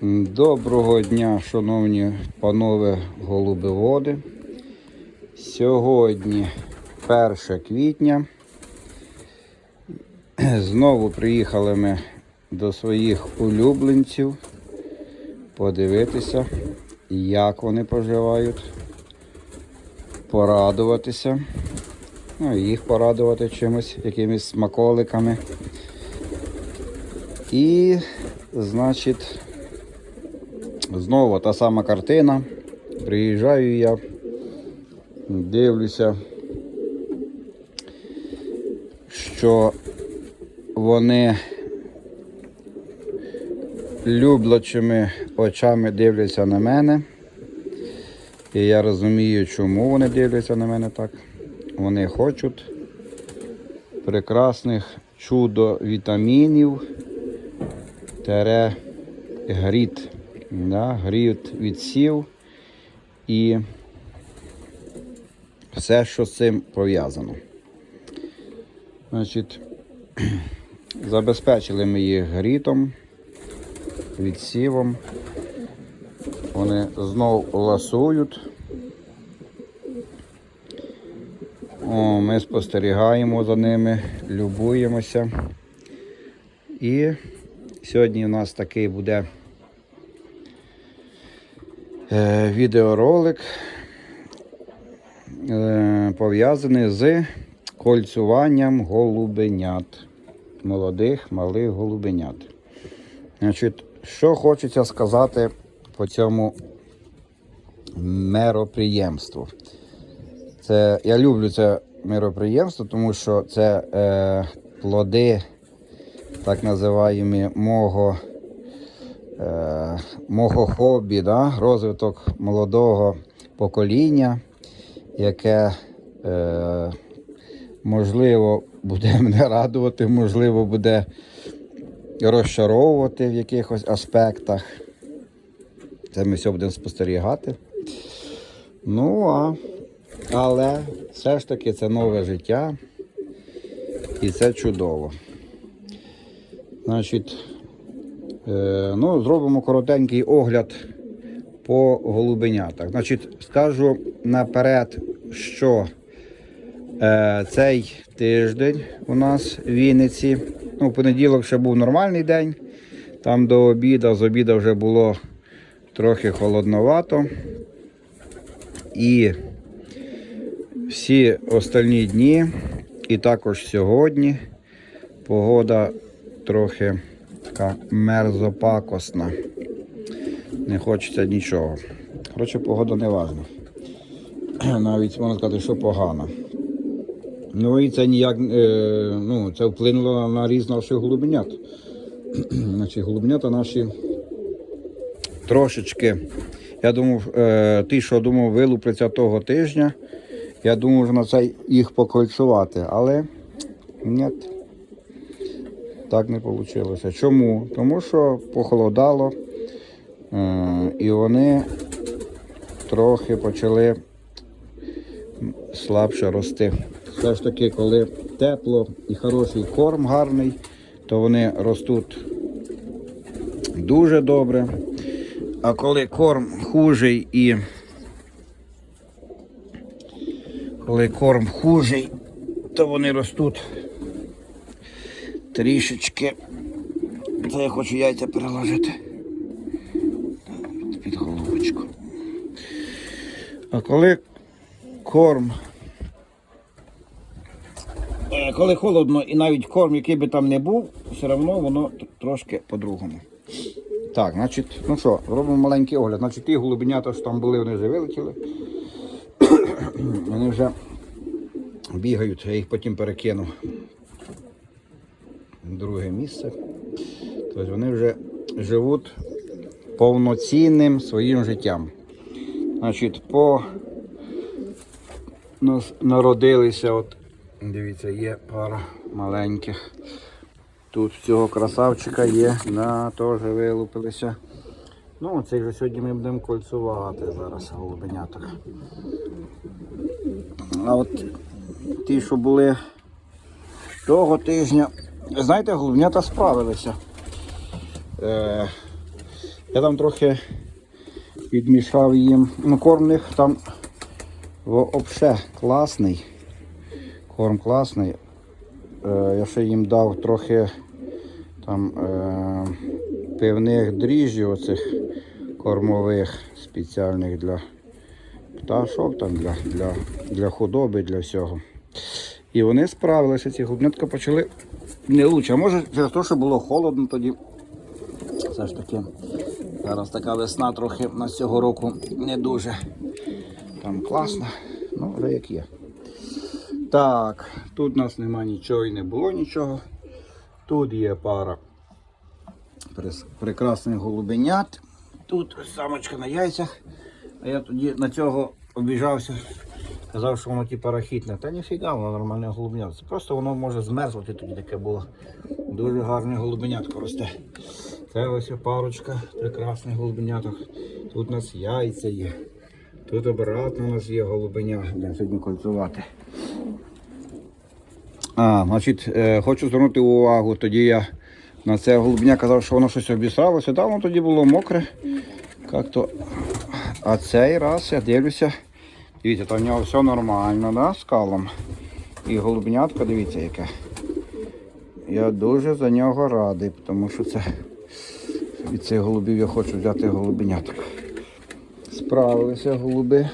Доброго дня, шановні панове голубеводи. Сьогодні 1 квітня. Знову приїхали ми до своїх улюбленців подивитися, як вони поживають, порадуватися. Ну, їх порадувати чимось, якимись смаколиками. І, значить, знову та сама картина. Приїжджаю я, дивлюся, що вони люблячими очами дивляться на мене. І я розумію, чому вони дивляться на мене так. Вони хочуть прекрасних чудо вітамінів тере гріт. Да? Гріт відсів і все, що з цим пов'язано. Значить, забезпечили ми їх грітом, відсівом. Вони знов ласують. О, ми спостерігаємо за ними, любуємося. І сьогодні у нас такий буде відеоролик е, пов'язаний з кольцюванням голубенят. Молодих, малих голубенят. Значить, що хочеться сказати по цьому мероприємству. Це, я люблю це мероприємство, тому що це е, плоди, так називаємо, мого, е, мого хобі, да? розвиток молодого покоління, яке е, можливо буде мене радувати, можливо, буде розчаровувати в якихось аспектах. Це ми все будемо спостерігати. Ну, а, але все ж таки це нове життя і це чудово. Значить, ну, зробимо коротенький огляд по голубенятах. Значить, скажу наперед, що е, цей тиждень у нас в Вінниці, ну, понеділок ще був нормальний день, там до обіду, з обіду вже було трохи холодновато. І всі остальні дні, і також сьогодні, погода трохи така мерзопакосна. Не хочеться нічого. Коротше, погода не важна. Навіть можна сказати, що погана. Ну і це ніяк е, ну, це вплинуло на різ наших голубенят. Значить, голубенята наші трошечки. Я думав, е, ті, що думав, вилупляться того тижня, я думав, вже на це їх покольцувати, але ні, так не вийшло. Чому? Тому що похолодало е, і вони трохи почали слабше рости. Все ж таки, коли тепло і хороший корм гарний, то вони ростуть дуже добре. А коли корм хужий і коли корм хужий, то вони ростуть трішечки. Це я хочу яйця переложити під головочку. А коли корм, е, коли холодно і навіть корм, який би там не був, все одно воно трошки по-другому. Так, значить, ну що, робимо маленький огляд. Значить, ті голубенята, що там були, вони вже вилетіли. вони вже бігають, я їх потім перекину друге місце. Тобто вони вже живуть повноцінним своїм життям. Значить, по нас народилися, от, дивіться, є пара маленьких. Тут цього красавчика є, на теж вилупилися. Ну, цих же сьогодні ми будемо кольцувати зараз голубеняток. А от ті, що були того тижня, знаєте, голубенята справилися. Е, Я там трохи підмішав їм. Ну, корм них там взагалі класний. Корм класний. Е, я ще їм дав трохи там е, пивних дріжджів оцих кормових спеціальних для пташок, там, для, для, для худоби, для всього. І вони справилися, ці губнятка почали не лучше. А може через те, що було холодно тоді. Все ж таки, зараз така весна трохи на цього року не дуже там класна. Ну, вже як є. Так, тут у нас нема нічого і не було нічого. Тут є пара прекрасних голубенят. Тут самочка на яйцях. А я тоді на цього обіжався. Казав, що воно типу рахітне. Та ніфіга, воно нормальне голубенятко. Просто воно може змерзнути тоді таке було. Дуже гарне голубенятко росте. Це ось парочка прекрасних голубеняток. Тут у нас яйця є. Тут обратно у нас є голубеня. Будемо сьогодні кольцувати. А, значить, е, хочу звернути увагу. Тоді я на це голубня казав, що воно щось обісралося. Да, воно тоді було мокре. Як-то. А цей раз я дивлюся. Дивіться, там в нього все нормально, да, з калом. І голубнятко, дивіться, яке. Я дуже за нього радий, тому що це від цих голубів я хочу взяти голубеняток. Справилися голуби.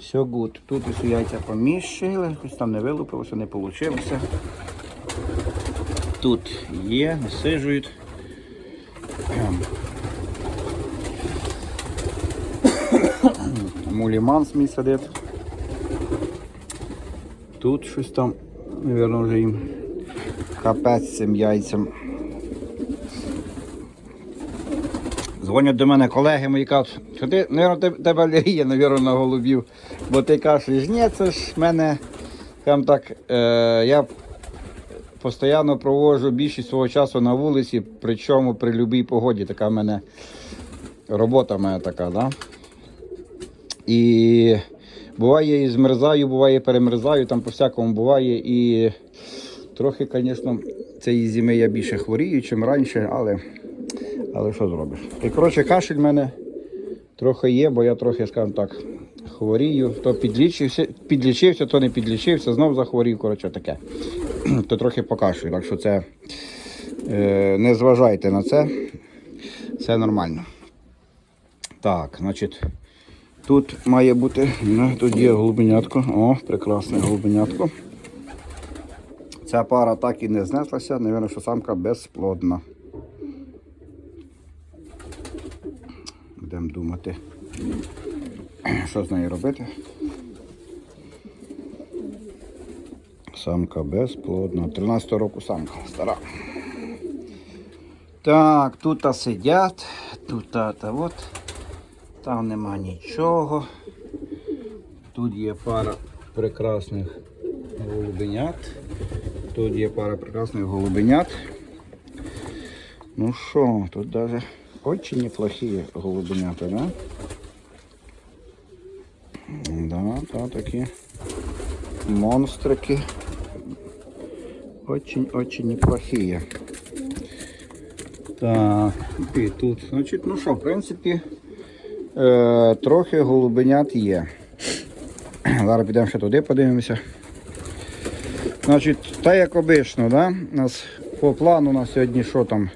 Все гуд. Тут ось яйця поміщили, щось там не вилупилося, не вийшло. Тут є, насижують. Муліманс мій сидить. Тут щось там, мабуть, вже їм капець цим яйцям. Дзвонять до мене колеги мої кажуть, що ти, мабуть, тебе алергія, мабуть, на голубів. Бо ти кажеш, ні, це ж в мене там так, е, я постійно проводжу більшість свого часу на вулиці, причому при будь-якій погоді. Така в мене робота в мене така, да? І буває і змерзаю, буває перемерзаю, там по-всякому буває. І трохи, звісно, цієї зими я більше хворію, чим раніше, але, але що зробиш. І коротше, кашель в мене трохи є, бо я трохи, скажімо так, хворію. То підлічився, підлічився, то не підлічився, знов захворів, коротше таке. То трохи покашлюю. Так що це е, не зважайте на це. Все нормально. Так, значить. Тут має бути, ну, тут є голубенятко. О, прекрасне голубенятко. Ця пара так і не знеслася, Навірно, що самка безплодна. Будемо думати, що з нею робити. Самка безплодна. 13 року самка стара. Так, тут сидять, тут а, та от. Там нема нічого. Тут є пара прекрасних голубенят. Тут є пара прекрасних голубенят. Ну що, тут даже очень неплохие голубенята, да? Да, да, такі монстрики. Очень-очень неплохие. Так, і тут, значить, ну що, в принципі, е, трохи голубенят є. Зараз підемо ще туди, подивимося. Значить, так як обично, да? у нас по плану на сьогодні що там?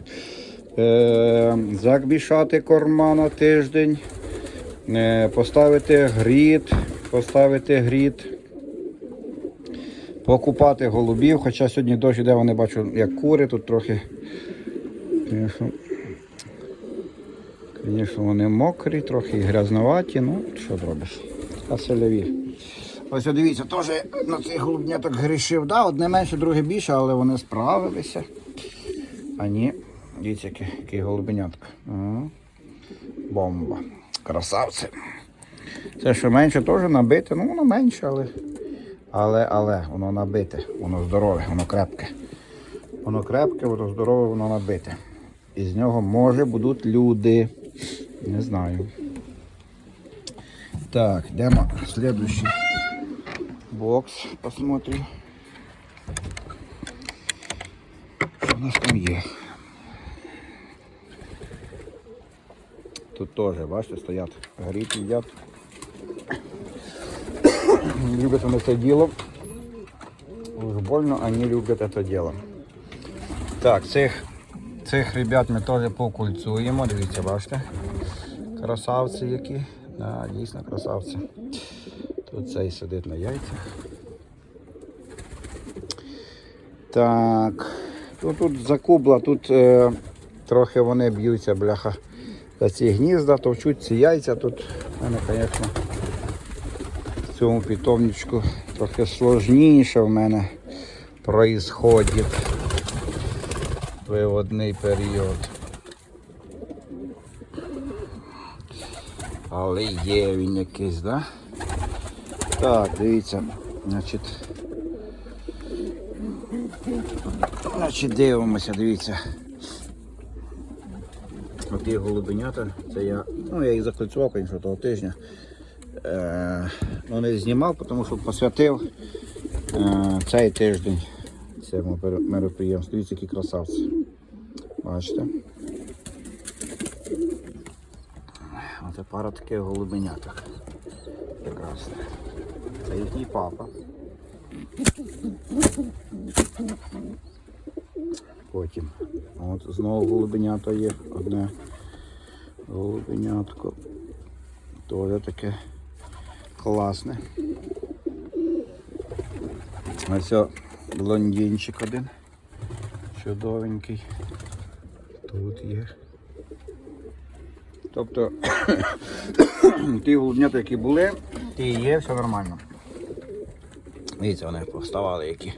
Е, закбішати корма на тиждень, е, поставити грід, поставити грід, покупати голубів, хоча сьогодні дощ іде, вони бачу, як кури, тут трохи. Звісно, вони мокрі, трохи грязноваті, ну що зробиш? А. Ось дивіться, теж на цих голубняток грішив. Да, одне менше, друге більше, але вони справилися. А ні, дивіться, який, який голубенятка. Бомба. Красавці. Це що менше теж набите, ну воно менше, але, але, але воно набите, воно здорове, воно крепке. Воно крепке, воно здорове, воно набите. І з нього може будуть люди. Не знаю. Так, йдемо в следующий бокс, посмотрим. Що у нас там є? Тут теж, бачите, стоять, горіть, їдять. Любят вони це діло. Уж больно вони люблять це діло. Так, цих, Цих ребят ми теж покульцуємо. Дивіться, бачите. Красавці які. Да, дійсно красавці. Тут цей сидить на яйцях. Так. Ну, тут закубла, тут е, трохи вони б'ються, бляха, за ці гнізда, товчуть ці яйця. Тут в мене, звісно, в цьому питомничку трохи сложніше в мене происходить виводний період. Але є він якийсь, да? Так, дивіться, значить. Значить, дивимося, дивіться. Оті голубенята, це я, ну я їх закольцював, звісно, того тижня. Е, ну не знімав, тому що посвятив е, цей тиждень цьому мероприємству. Дивіться, які красавці. Бачите? Оце пара таких голубеняток. Прекрасно. Це їхній папа. Потім. От знову голубенято є одне голубенятко. Теж таке класне. Ось блондинчик один. Чудовенький. Тут є. Тобто ті голубнята, які були, ті є, все нормально. Дивіться, вони поставали які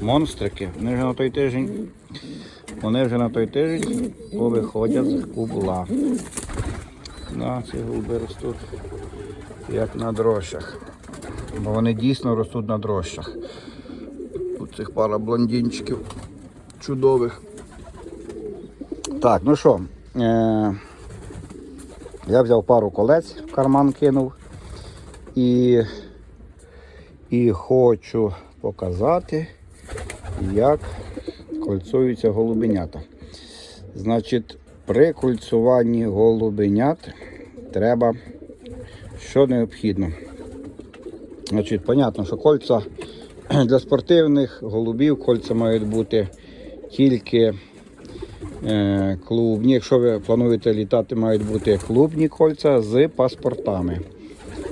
монстрики. Вони вже на той тиждень. Вони вже на той тиждень повиходять з кубла. На ці голуби ростуть як на дрожжах. Бо вони дійсно ростуть на дрожжах. Цих пара блондинчиків чудових. Так, ну що, е- я взяв пару колець в карман кинув і, і хочу показати, як кольцуються голубенята. Значить, при кольцуванні голубенят треба що необхідно. Значить, понятно, що кольця для спортивних голубів кольця мають бути тільки е, клубні. Якщо ви плануєте літати, мають бути клубні кольця з паспортами.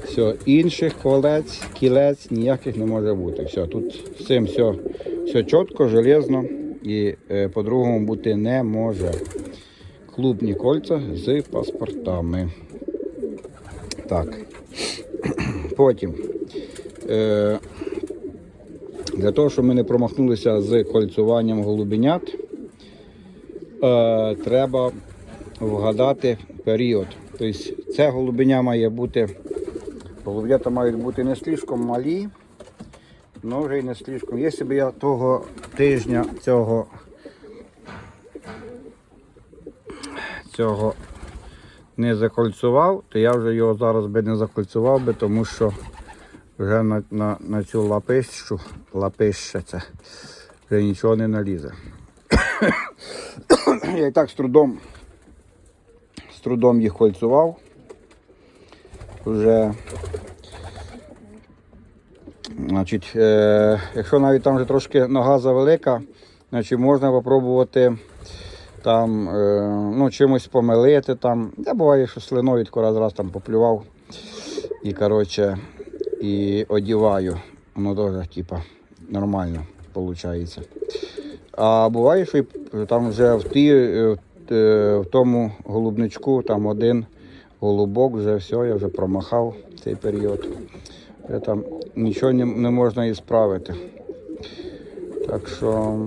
Все, інших колець, кілець ніяких не може бути. Все, тут з цим все, все чітко, железно і е, по-другому бути не може. Клубні кольця з паспортами. Так. Потім. Е, для того, щоб ми не промахнулися з кольцюванням голубенят, е, треба вгадати період. Тобто це голубеня має бути, голуб'ята мають бути не слишком малі, але вже й не слишком. Якщо б я того тижня цього, цього не закольцював, то я вже його зараз би не закольцював би, тому що вже на, на, на цю лапищу, лапище це вже нічого не налізе. Я і так з трудом, з трудом їх кольцював. Вже, значить, е, якщо навіть там вже трошки нога завелика, значить можна спробувати там, е, ну, чимось помилити. Там. Я буває, що слиною раз раз там поплював і коротше, і одіваю. Воно теж типа, нормально виходить. А буває, що там вже в, ті, е, е, в тому голубничку там один голубок, вже все, я вже промахав цей період. Вже там нічого не, не можна і справити. Так що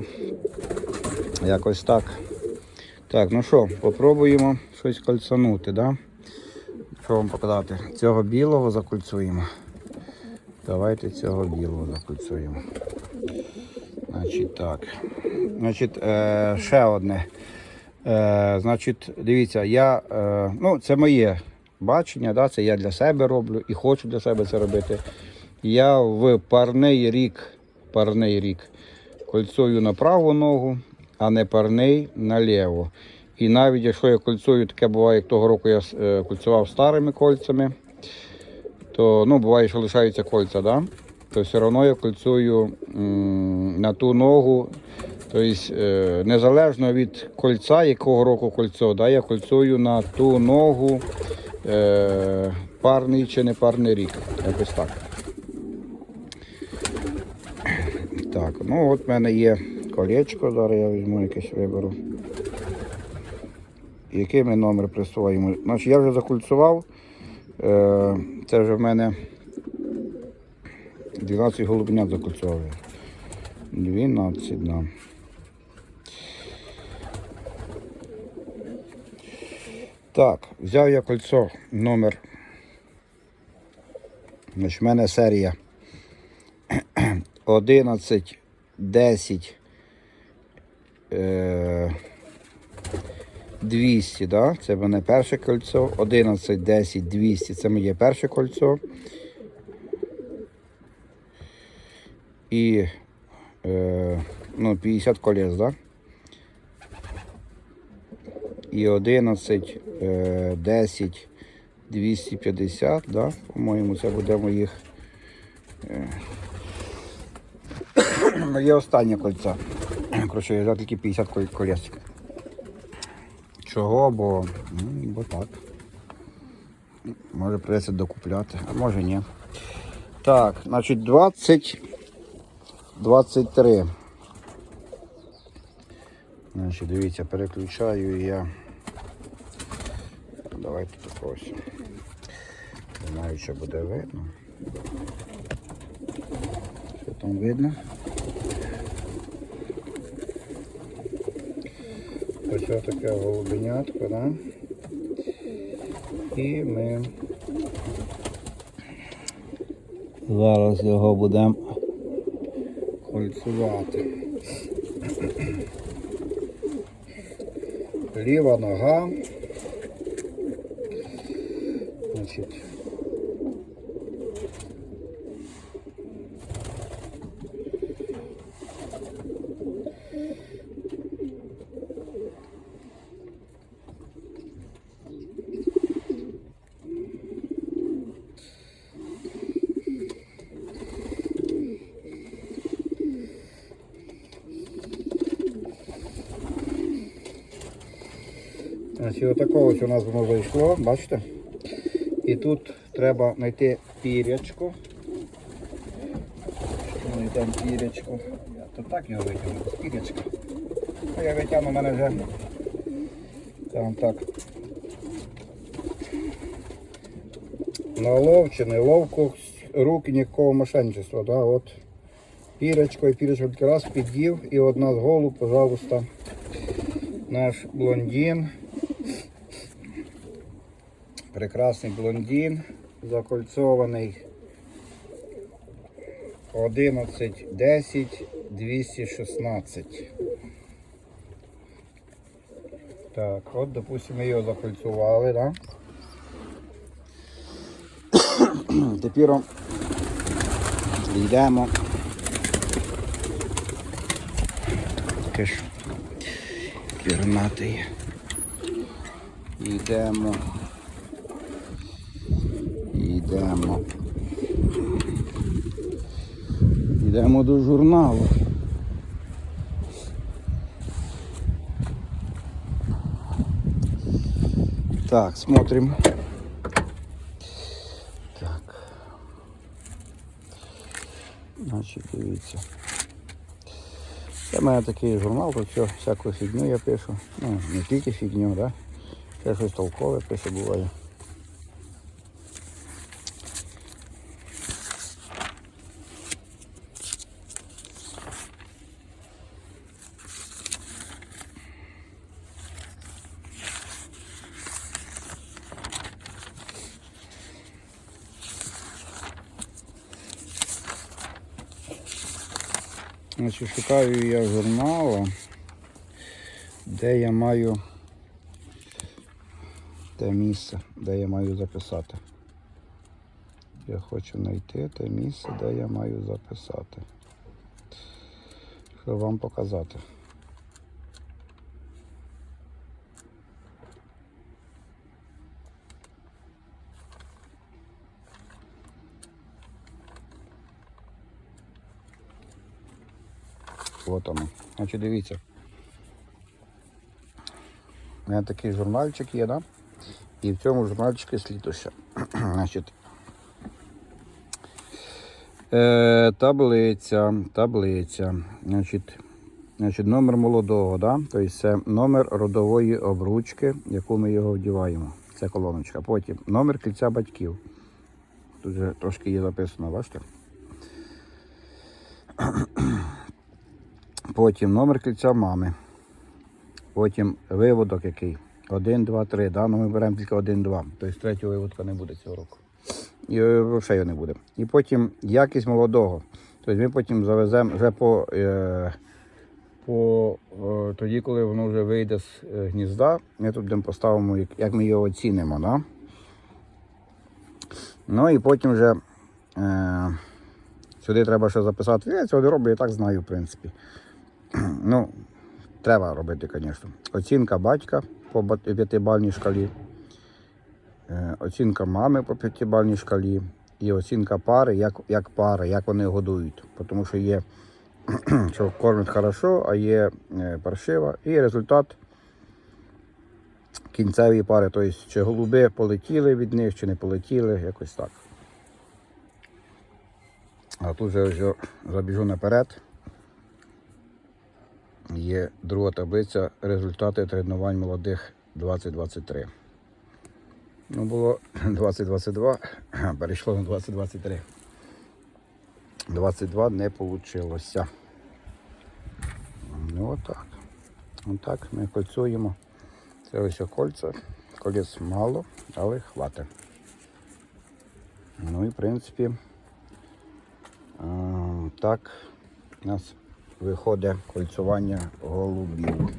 якось так. Так, ну що, попробуємо щось кольцанути, да? Що вам показати? Цього білого закольцуємо. Давайте цього білого закольцуємо. Значить так. Значить, е, ще одне. Е, значить, дивіться, я, е, ну, це моє бачення, да, це я для себе роблю і хочу для себе це робити. Я в парний рік, парний рік кольцую на праву ногу, а не парний на ліву. І навіть якщо я кольцую, таке буває, як того року я е, кольцював старими кольцями, то ну, буває, що лишаються кольця, да? то все одно я кольцую на ту ногу. Тобто, незалежно від кольця, якого року кольцо, да, я кольцую на ту ногу е, парний чи не парний рік. Якось так. Так, ну от в мене є колечко, зараз я візьму якесь виберу. Який ми номер присвоїмо? Значить, я вже закульцував. Е, це вже в мене 12 голубенят закульцував. я. 12, да. Так, взяв я кольцо номер. Значить, в мене серія 11, 10, е, 200, да? це в мене перше кольцо. 11, 10, 200, це моє перше кольцо. І е, ну, 50 колес, да? І 11, е, 10, 250, да? по-моєму, це буде моїх. Е, моє останнє кольцо. Коротше, я тільки 50 кол- колес. Чого? Бо, ну, бо так. Може придеться докупляти, а може ні. Так, значить 20, 23. Значить, дивіться, переключаю я. Давайте ось. Не знаю, що буде видно. Що там видно? Ось таке голубенятко, да? І ми зараз його будемо кольцювати. Ліва нога. Значить. Значить, отакого ось у нас воно зайшло, бачите? І тут треба знайти пірячку. Ми там пірячку? Я то так його витягну, пірячка. Ну, я витягну, мене вже там так. На лов чи не ловку рук ніякого мошенничества. Да? От пірочку і пірочку тільки раз під'їв і одна з голуб, пожалуйста, наш блондин. Прекрасний блондин, закольцований 11, 10, 216. Так, от, допустимо, ми його закольцували, да? Тепер йдемо. Ж кірнатий. Йдемо. Йдемо до журналу. Так, смотрим. Так. Значить, дивіться. Це в мене такий журнал, тут всяку фігню я пишу. Ну, не тільки фігню, да? Ще щось толкове пише буває. Значить, шукаю я журнала, де я маю те місце, де я маю записати. Я хочу знайти те місце, де я маю записати. Щоб вам показати. От воно. Значить, дивіться. У мене такий журнальчик є, да? І в цьому журнальчику слідуще. Значить, е, таблиця, таблиця. Значить, значить, номер молодого, да? тобто це номер родової обручки, яку ми його вдіваємо. Це колоночка. Потім номер кільця батьків. Тут вже трошки є записано, бачите? Потім номер кільця мами. Потім виводок який. 1, 2, 3. Да? Ну, ми беремо тільки 1, 2. Тобто третього виводка не буде цього року. І е, взагалі не буде. І потім якість молодого. Тобто ми потім завеземо вже по, е, по е, тоді, коли воно вже вийде з е, гнізда, ми тут будемо поставимо, як, як ми його оцінимо. Да? Ну і потім вже е, сюди треба ще записати. Я цього не роблю, я так знаю, в принципі. Ну, треба робити, звісно. Оцінка батька по ба- п'ятибальній шкалі, е, оцінка мами по п'ятибальній шкалі і оцінка пари, як, як пари, як вони годують. Тому що є, що кормять хорошо, а є е, паршива. І результат кінцевої пари, тобто чи голуби полетіли від них, чи не полетіли, якось так. А тут же ось я забіжу наперед. Є друга таблиця результати тренувань молодих 2023. Ну, було 2022, перейшло на 2023. 22 не вийшло. Ну отак. Отак ми кольцуємо. Це ось кольця. Колець мало, але хватить. Ну і в принципі. Так у нас виходить кольцювання голубів.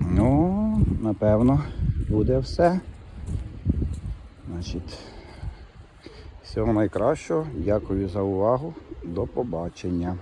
Ну, напевно, буде все. Значить, всього найкращого. Дякую за увагу. До побачення.